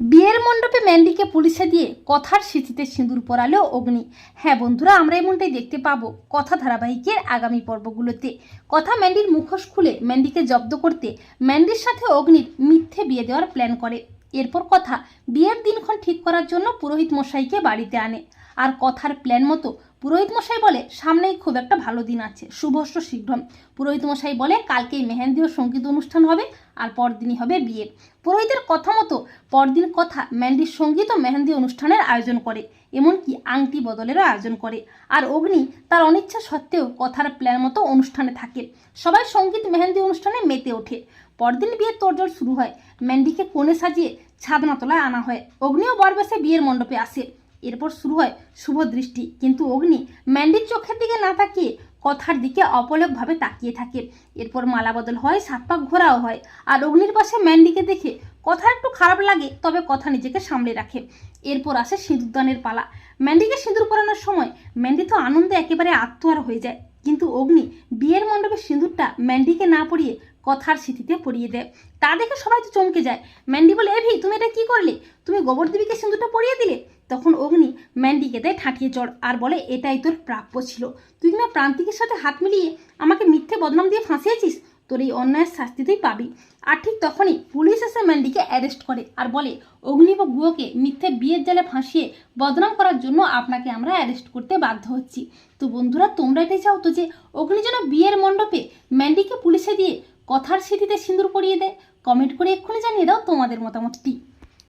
বিয়ের মণ্ডপে ম্যান্ডিকে পুলিশে দিয়ে কথার স্মৃতিতে সিঁদুর পরালো অগ্নি। হ্যাঁ বন্ধুরা, আমরা এমনটাই দেখতে পাবো কথা ধারাবাহিকের আগামী পর্বগুলোতে। কথা ম্যান্ডির মুখোশ খুলে ম্যান্ডিকে জব্দ করতে ম্যান্ডির সাথে অগ্নির মিথ্যে বিয়ে দেওয়ার প্ল্যান করে। এরপর কথা বিয়ের দিনক্ষণ ঠিক করার জন্য পুরোহিত মশাইকে বাড়িতে আনে। আর কথার প্ল্যান মতো পুরোহিত মশাই বলে, সামনেই খুব একটা ভালো দিন আছে শুভস্য শীঘ্রম। পুরোহিত মশাই বলে কালকেই মেহেন্দি ও সংগীত অনুষ্ঠান হবে আর পরদিনই হবে বিয়ে। পুরোহিতের কথা মতো পরদিন কথা ম্যান্ডির সংগীত ও মেহেন্দি অনুষ্ঠানের আয়োজন করে, এমনকি আংটি বদলেরও আয়োজন করে। আর অগ্নি তার অনিচ্ছা সত্ত্বেও কথার প্ল্যান মতো অনুষ্ঠানে থাকে। সবাই সংগীত মেহেন্দি অনুষ্ঠানে মেতে ওঠে। পরদিন বিয়ের তোড়জোড় শুরু হয়। ম্যান্ডিকে কোণে সাজিয়ে ছাদনাতলায় আনা হয়। অগ্নিও বরবেশে বিয়ের মণ্ডপে আসে। এরপর শুরু হয় শুভ দৃষ্টি। কিন্তু অগ্নি ম্যান্ডির চোখের দিকে না তাকিয়ে কথার দিকে অপলকভাবে তাকিয়ে থাকে। এরপর মালা বদল হয়, সাত পাক ঘোরাও হয় আর অগ্নির পাশে ম্যান্ডিকে দেখে কথা একটু খারাপ লাগে, তবে কথা নিজেকে সামলে রাখে। এরপর আসে সিঁদুরদানের পালা। ম্যান্ডিকে সিঁদুর পরানোর সময় ম্যান্ডি তো আনন্দে একেবারে আত্মহারা হয়ে যায়। কিন্তু অগ্নি বিয়ের মণ্ডপে সিঁদুরটা ম্যান্ডিকে না পরিয়ে কথার স্মৃতিতে পরিয়ে দেয়। তা দেখে সবাই তো চমকে যায়। ম্যান্ডি বলে এভি তুমি এটা কি করলে? তুমি গোবর দেবীকে সিঁদুরটা পরিয়ে দিলে? তখন অগ্নি ম্যান্ডিকে দেয় ঠাঁটিয়ে চড় আর বলে, এটাই তোর প্রাপ্য ছিল। তুই কিনা প্রান্তিকের সাথে হাত মিলিয়ে আমাকে মিথ্যে বদনাম দিয়ে ফাঁসিয়েছিস? তোর এই অন্যায়ের শাস্তি তুই পাবি। আর ঠিক তখনই পুলিশ এসে ম্যান্ডিকে অ্যারেস্ট করে আর বলে অগ্নিব গুয়োকে মিথ্যে বিয়ের জালে ফাঁসিয়ে বদনাম করার জন্য আপনাকে আমরা অ্যারেস্ট করতে বাধ্য হচ্ছি। তো বন্ধুরা, তোমরা এটাই চাও তো যে অগ্নি যেন বিয়ের মণ্ডপে ম্যান্ডিকে পুলিশে দিয়ে কথার স্মৃতিতে সিঁদুর পরিয়ে দেয়? কমেন্ট করে এক্ষুনি জানিয়ে দাও তোমাদের মতামতটি।